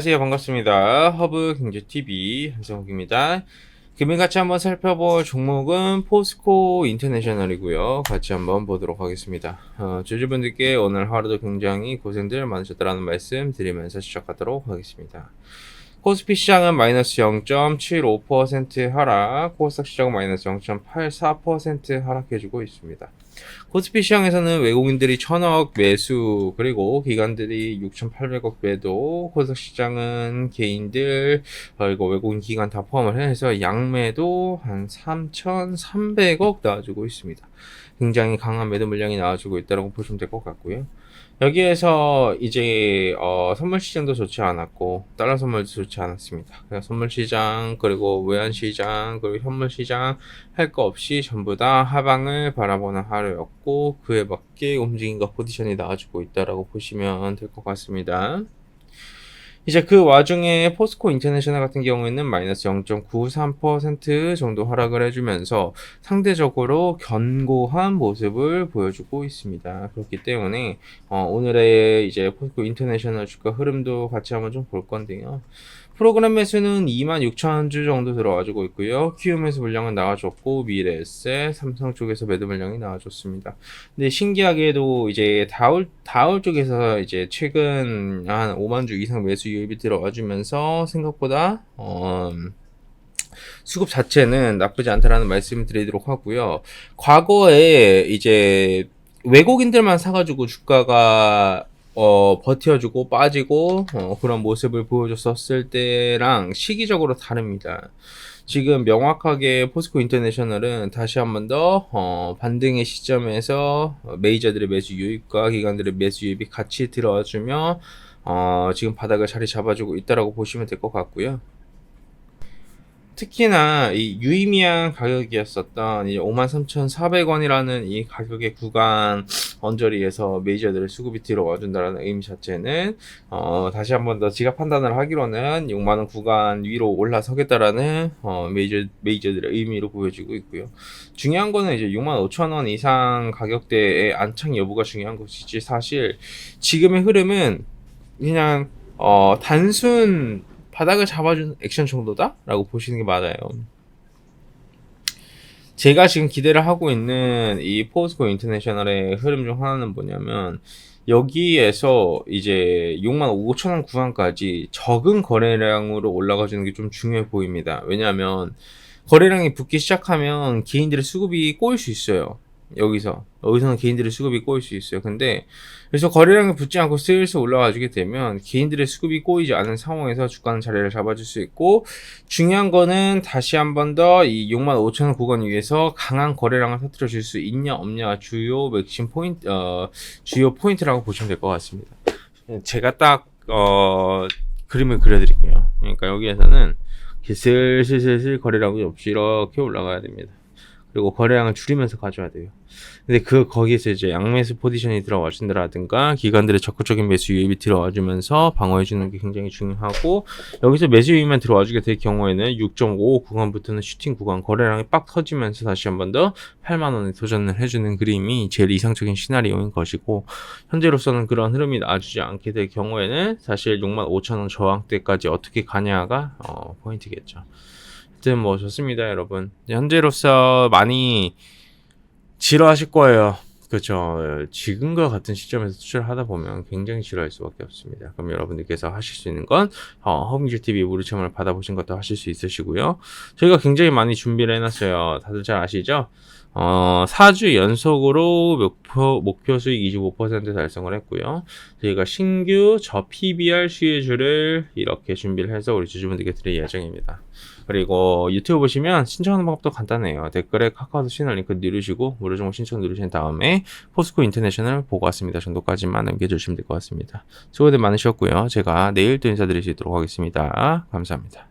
안녕하세요. 반갑습니다. 허브 경제TV 한성욱입니다. 금일 같이 한번 살펴볼 종목은 포스코 인터내셔널이고요. 같이 한번 보도록 하겠습니다. 어, 주주분들께 오늘 하루도 굉장히 고생들 많으셨다라는 말씀 드리면서 시작하도록 하겠습니다. 코스피 시장은 마이너스 0.75% 하락, 코스닥 시장은 마이너스 0.84% 하락해주고 있습니다. 코스피 시장에서는 외국인들이 1000억 매수, 그리고 기관들이 6,800억 매도, 코스닥 시장은 개인들, 그리고 외국인 기관 다 포함을 해서 양매도 한 3,300억 나와주고 있습니다. 굉장히 강한 매도 물량이 나와주고 있다고 보시면 될 것 같고요. 여기에서 이제 어, 선물 시장도 좋지 않았고 달러 선물도 좋지 않았습니다. 그래서 선물 시장 그리고 외환 시장 그리고 현물 시장 할 거 없이 전부 다 하방을 바라보는 하루였고 그에 맞게 움직임과 포지션이 나와주고 있다라고 보시면 될 것 같습니다. 이제 그 와중에 포스코 인터내셔널 같은 경우에는 마이너스 0.93% 정도 하락을 해주면서 상대적으로 견고한 모습을 보여주고 있습니다. 그렇기 때문에 어, 오늘의 이제 포스코 인터내셔널 주가 흐름도 같이 한번 좀 볼 건데요. 프로그램 매수는 26,000주 정도 들어와주고 있고요. 키움 매수 물량은 나와줬고 미래에셋, 삼성 쪽에서 매도 물량이 나와줬습니다. 근데 신기하게도 이제 다울 다울 쪽에서 이제 최근 한 5만 주 이상 매수 유입이 들어와주면서 생각보다 어, 수급 자체는 나쁘지 않다라는 말씀을 드리도록 하고요. 과거에 이제 외국인들만 사가지고 주가가 어, 버텨주고 빠지고 어, 그런 모습을 보여줬었을 때랑 시기적으로 다릅니다. 지금 명확하게 포스코 인터내셔널은 다시 한 번더 어, 반등의 시점에서 메이저들의 매수 유입과 기관들의 매수 유입이 같이 들어와주며 어, 지금 바닥을 자리 잡아주고 있다라고 보시면 될 것 같고요. 특히나 이 유의미한 가격이었었던 이 53,400원이라는 이 가격의 구간 언저리에서 메이저들의 수급이 들어와 준다라는 의미 자체는 어 다시 한 번 더 지갑 판단을 하기로는 6만 원 구간 위로 올라서겠다라는 어 메이저 메이저들의 의미로 보여지고 있고요. 중요한 거는 이제 6만 5천 원 이상 가격대의 안착 여부가 중요한 것이지 사실 지금의 흐름은 그냥 어 단순 바닥을 잡아주는 액션 정도다라고 보시는 게 맞아요. 제가 지금 기대를 하고 있는 이 포스코 인터내셔널의 흐름 중 하나는 뭐냐면 여기에서 이제 6만 5천 원 구간까지 적은 거래량으로 올라가 주는 게 좀 중요해 보입니다. 왜냐하면 거래량이 붙기 시작하면 개인들의 수급이 꼬일 수 있어요. 여기서 여기서는 개인들의 수급이 꼬일 수 있어요. 근데 그래서 거래량이 붙지 않고 슬슬 올라와주게 되면 개인들의 수급이 꼬이지 않은 상황에서 주가는 자리를 잡아줄 수 있고 중요한 거는 다시 한 번 더 이 6만 5천 원 구간 위에서 강한 거래량을 터뜨려 줄 수 있냐 없냐 주요 맥심 포인트 어, 주요 포인트라고 보시면 될 것 같습니다. 제가 딱 어, 그림을 그려드릴게요. 그러니까 여기에서는 슬슬슬슬 거래량이 없이 이렇게 올라가야 됩니다. 그리고 거래량을 줄이면서 가져야 돼요. 근데 그 거기에서 이제 양매수 포지션이 들어와 준다라든가 기관들의 적극적인 매수 유입이 들어와 주면서 방어해 주는 게 굉장히 중요하고 여기서 매수 유입만 들어와 주게 될 경우에는 6.5 구간부터는 슈팅 구간 거래량이 빡 터지면서 다시 한 번 더 8만 원에 도전을 해 주는 그림이 제일 이상적인 시나리오인 것이고 현재로서는 그런 흐름이 나와주지 않게 될 경우에는 사실 6만 5천 원 저항대까지 어떻게 가냐가 어, 포인트겠죠. 하여튼 뭐 좋습니다 여러분. 현재로서 많이 지루하실 거예요. 그렇죠 지금과 같은 시점에서 투자를 하다 보면 굉장히 지루할 수밖에 없습니다. 그럼 여러분들께서 하실 수 있는 건 어, 허빙주TV 무료 체험을 받아보신 것도 하실 수 있으시고요. 저희가 굉장히 많이 준비를 해놨어요. 다들 잘 아시죠 어, 4주 연속으로 목표, 목표 수익 25% 달성을 했고요. 저희가 신규 저 PBR 수혜주를 이렇게 준비를 해서 우리 주주분들께 드릴 예정입니다. 그리고 유튜브 보시면 신청하는 방법도 간단해요. 댓글에 카카오톡 채널 링크 누르시고 무료 정보 신청 누르신 다음에 포스코 인터내셔널 보고 왔습니다 정도까지만 남겨주시면 될 것 같습니다. 수고들 많으셨고요. 제가 내일 또 인사드릴 수 있도록 하겠습니다. 감사합니다.